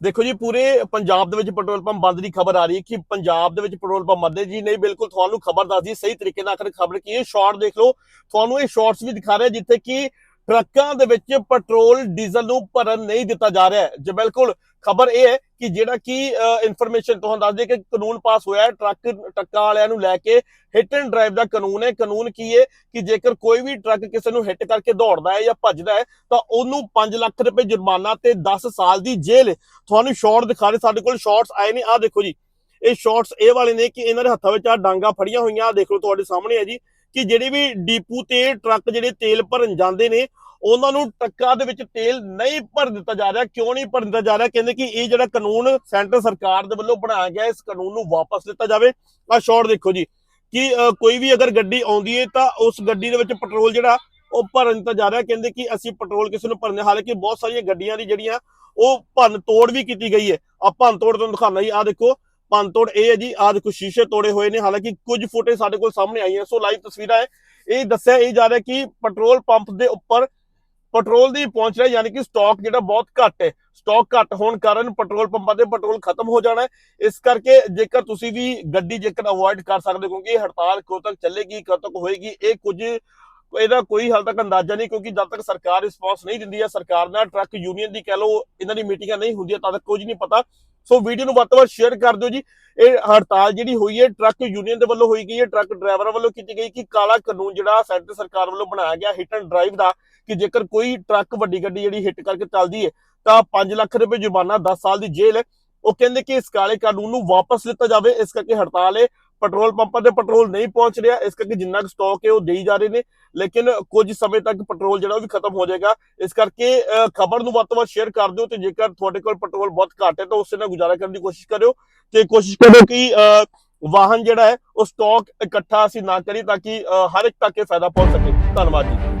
ਦੇਖੋ ਜੀ, ਪੂਰੇ ਪੰਜਾਬ ਦੇ ਵਿੱਚ ਪੈਟਰੋਲ ਪੰਪ ਬੰਦ ਦੀ ਖਬਰ ਆ ਰਹੀ ਹੈ ਕਿ ਪੰਜਾਬ ਦੇ ਵਿੱਚ ਪੈਟਰੋਲ ਪੰਪ ਬੰਦੇ ਜੀ ਨਹੀਂ, ਬਿਲਕੁਲ ਤੁਹਾਨੂੰ ਖਬਰ ਦੱਸਦੀ ਸਹੀ ਤਰੀਕੇ ਨਾਲ ਆਖਰ ਖਬਰ ਕੀ ਹੈ ਸ਼ਾਰਟ ਦੇਖ ਲਓ। ਤੁਹਾਨੂੰ ਇਹ ਸ਼ਾਰਟਸ ਵੀ ਦਿਖਾ ਰਿਹਾ ਜਿੱਥੇ ਕਿ ਟਰੱਕਾਂ ਦੇ ਵਿੱਚ ਪੈਟਰੋਲ, ਡੀਜ਼ਲ ਨੂੰ ਭਰਨ ਨਹੀਂ ਦਿੱਤਾ ਜਾ ਰਿਹਾ ਹੈ। ਜੇ ਬਿਲਕੁਲ ਖਬਰ ਇਹ ਹੈ ਕਿ ਜਿਹੜਾ ਕਿ ਇਨਫੋਰਮੇਸ਼ਨ ਤੁਹਾਨੂੰ ਦੱਸ ਦੇ ਕਿ ਕਾਨੂੰਨ ਪਾਸ ਹੋਇਆ ਹੈ, ਟਰੱਕ ਟੱਕਾ ਵਾਲਿਆਂ ਨੂੰ ਲੈ ਕੇ ਹਿੱਟ ਐਂਡ ਡਰਾਈਵ ਦਾ ਕਾਨੂੰਨ ਹੈ। ਕਾਨੂੰਨ ਕੀ ਹੈ ਕਿ ਜੇਕਰ ਕੋਈ ਵੀ ਟਰੱਕ ਕਿਸੇ ਨੂੰ ਹਿੱਟ ਕਰਕੇ ਦੌੜਦਾ ਹੈ ਜਾਂ ਭੱਜਦਾ ਹੈ, ਤਾਂ ਉਹਨੂੰ 5 ਲੱਖ ਰੁਪਏ ਜੁਰਮਾਨਾ ਤੇ 10 ਸਾਲ ਦੀ ਜੇਲ੍ਹ। ਤੁਹਾਨੂੰ ਸ਼ਾਰਟ ਦਿਖਾ ਰਹੇ, ਸਾਡੇ ਕੋਲ ਸ਼ਾਰਟਸ ਆਏ ਨੇ। ਆਹ ਦੇਖੋ ਜੀ, ਇਹ ਸ਼ਾਰਟਸ ਇਹ ਵਾਲੇ ਨੇ ਕਿ ਇਹਨਾਂ ਦੇ ਹੱਥਾਂ ਵਿੱਚ ਆ ਡਾਂਗਾ ਫੜੀਆਂ ਹੋਈਆਂ। ਆਹ ਦੇਖ ਲਓ ਤੁਹਾਡੇ ਸਾਹਮਣੇ ਹੈ ਜੀ। ਕਿ ਜਿਹੜੇ ਵੀ ਡੀਪੂ ਤੇ ਟਰੱਕ ਜਿਹੜੇ ਤੇਲ ਭਰਨ ਜਾਂਦੇ ਨੇ, ਉਹਨਾਂ ਨੂੰ ਟਰੱਕਾਂ ਦੇ ਵਿੱਚ ਤੇਲ ਨਹੀਂ ਭਰ ਦਿੱਤਾ ਜਾ ਰਿਹਾ। ਕਿਉਂ ਨਹੀਂ ਭਰ ਦਿੱਤਾ ਜਾ ਰਿਹਾ? ਕਹਿੰਦੇ ਕਿ ਇਹ ਜਿਹੜਾ ਕਾਨੂੰਨ ਸੈਂਟਰ ਸਰਕਾਰ ਦੇ ਵੱਲੋਂ ਬਣਾਇਆ ਗਿਆ, ਇਸ ਕਾਨੂੰਨ ਨੂੰ ਵਾਪਸ ਲਿੱਤਾ ਜਾਵੇ। ਆ ਸ਼ਾਰਟ ਦੇਖੋ ਜੀ, ਕਿ ਕੋਈ ਵੀ ਅਗਰ ਗੱਡੀ ਆਉਂਦੀ ਹੈ ਤਾਂ ਉਸ ਗੱਡੀ ਦੇ ਵਿੱਚ ਪੈਟਰੋਲ ਜਿਹੜਾ, ਉਹ ਭਰਨ ਦਿੱਤਾ ਜਾ ਰਿਹਾ। ਕਹਿੰਦੇ ਕਿ ਅਸੀਂ ਪੈਟਰੋਲ ਕਿਸੇ ਨੂੰ ਭਰਨੇ, ਹਾਲਾਂਕਿ ਬਹੁਤ ਸਾਰੀਆਂ ਗੱਡੀਆਂ ਦੀ ਜਿਹੜੀਆਂ, ਉਹ ਭੰਨ ਤੋੜ ਵੀ ਕੀਤੀ ਗਈ ਹੈ ਆ ਭੰਨ ਤੋੜ ਤੁਹਾਨੂੰ ਦਿਖਾਣਾ ਜੀ ਆ ਦੇਖੋ। ਭੰਨ ਤੋੜ ਇਹ ਹੈ ਜੀ ਆ ਦੇਖੋ ਸ਼ੀਸ਼ੇ ਤੋੜੇ ਹੋਏ ਨੇ, ਹਾਲਾਂਕਿ ਕੁਝ ਫੁਟੇਜ ਸਾਡੇ ਕੋਲ ਸਾਹਮਣੇ ਆਈਆਂ, ਸੋ ਲਾਈਵ ਤਸਵੀਰਾਂ ਹੈ। ਇਹ ਦੱਸਿਆ ਇਹ ਜਾ ਰਿਹਾ ਕਿ ਪੈਟਰੋਲ ਪੰਪ ਦੇ ਉੱਪਰ ਪੈਟਰੋਲ ਦੀ ਪਹੁੰਚ ਰਿਹਾ ਯਾਨੀ ਕਿ ਸਟਾਕ ਜਿਹੜਾ ਬਹੁਤ ਘੱਟ ਹੈ। ਸਟਾਕ ਘੱਟ ਹੋਣ ਕਾਰਨ ਪੈਟਰੋਲ ਪੰਪਾਂ ਤੇ ਪੈਟਰੋਲ ਖਤਮ ਹੋ ਜਾਣਾ ਹੈ। ਇਸ ਕਰਕੇ ਜੇਕਰ ਤੁਸੀਂ ਵੀ ਗੱਡੀ ਜੇਕਰ ਅਵੋਇਡ ਕਰ ਸਕਦੇ ਹੋ, ਕਿਉਂਕਿ ਹੜਤਾਲ ਕਦੋਂ ਤੱਕ ਚੱਲੇਗੀ, ਕਦੋਂ ਤੱਕ ਹੋਏਗੀ, ਇਹ ਕੁਝ ਇਹਦਾ ਕੋਈ ਹਾਲ ਤੱਕ ਅੰਦਾਜ਼ਾ ਨਹੀਂ, ਕਿਉਂਕਿ ਜਦ ਤੱਕ ਸਰਕਾਰ ਰਿਸਪੌਂਸ ਨਹੀਂ ਦਿੰਦੀ ਹੈ, ਸਰਕਾਰ ਨਾਲ ਟਰੱਕ ਯੂਨੀਅਨ ਦੀ ਕਹਿ ਲਓ, ਇਹਨਾਂ ਦੀ ਮੀਟਿੰਗਾਂ ਨਹੀਂ ਹੁੰਦੀਆਂ ਤਦ ਤੱਕ ਕੁਝ ਨਹੀਂ ਪਤਾ। ਸੋ ਵੀਡੀਓ ਨੂੰ ਵੱਧ ਤੋਂ ਵੱਧ ਸ਼ੇਅਰ ਕਰ ਦਿਓ ਜੀ। ਇਹ ਹੜਤਾਲ ਜਿਹੜੀ ਹੋਈ ਹੈ ਟਰੱਕ ਯੂਨੀਅਨ ਦੇ ਵੱਲੋਂ ਹੋਈ ਗਈ ਹੈ ਟਰੱਕ ਡਰਾਈਵਰਾਂ ਵੱਲੋਂ ਕੀਤੀ ਗਈ ਕਿ ਕਾਲਾ ਕਾਨੂੰਨ ਜਿਹੜਾ ਸੈਂਟਰ ਸਰਕਾਰ ਵੱਲੋਂ ਬਣਾਇਆ ਗਿਆ ਹਿੱਟ ਐਂਡ ਡਰਾਈਵ ਦਾ, ਕਿ ਜੇਕਰ ਕੋਈ ਟਰੱਕ ਵੱਡੀ ਗੱਡੀ ਜਿਹੜੀ ਹਿੱਟ ਕਰਕੇ ਚੱਲਦੀ ਹੈ, ਤਾਂ 5 ਲੱਖ ਰੁਪਏ ਜੁਰਮਾਨਾ 10 ਸਾਲ ਦੀ ਜੇਲ੍ਹ ਉਹ ਕਹਿੰਦੇ ਕਿ ਇਸ ਕਾਲੇ ਕਾਨੂੰਨ ਨੂੰ ਵਾਪਸ ਲਿੱਤਾ ਜਾਵੇ, ਇਸ ਕਰਕੇ ਹੜਤਾਲ ਹੈ। ਪੈਟਰੋਲ ਪੰਪਾਂ ਤੇ ਪੈਟਰੋਲ ਨਹੀਂ ਪਹੁੰਚ ਰਿਹਾ ਇਸ ਕਰਕੇ ਜਿੰਨਾ ਕੁ ਸਟਾਕ ਹੈ ਉਹ ਦੇਈ ਜਾ ਰਹੇ ਨੇ ਲੇਕਿਨ ਕੁਝ ਸਮੇਂ ਤੱਕ ਪੈਟਰੋਲ ਜਿਹੜਾ ਉਹ ਵੀ ਖਤਮ ਹੋ ਜਾਏਗਾ। ਇਸ ਕਰਕੇ ਖਬਰ ਨੂੰ ਵੱਧ ਤੋਂ ਵੱਧ ਸ਼ੇਅਰ ਕਰ ਦਿਓ ਤੇ ਜੇਕਰ ਤੁਹਾਡੇ ਕੋਲ ਪੈਟਰੋਲ ਬਹੁਤ ਘੱਟ ਹੈ ਤਾਂ ਉਸੇ ਨਾਲ ਗੁਜ਼ਾਰਾ ਕਰਨ ਦੀ ਕੋਸ਼ਿਸ਼ ਕਰਿਓ ਤੇ ਕੋਸ਼ਿਸ਼ ਕਰੋ ਕਿ ਅਹ, ਵਾਹਨ ਜਿਹੜਾ ਹੈ ਉਹ ਸਟਾਕ ਇਕੱਠਾ ਅਸੀਂ ਨਾ ਕਰੀ ਤਾਂ ਕਿ ਹਰ ਇੱਕ ਤੱਕ ਇਹ ਫਾਇਦਾ ਪਹੁੰਚ ਸਕੇ। ਧੰਨਵਾਦ ਜੀ।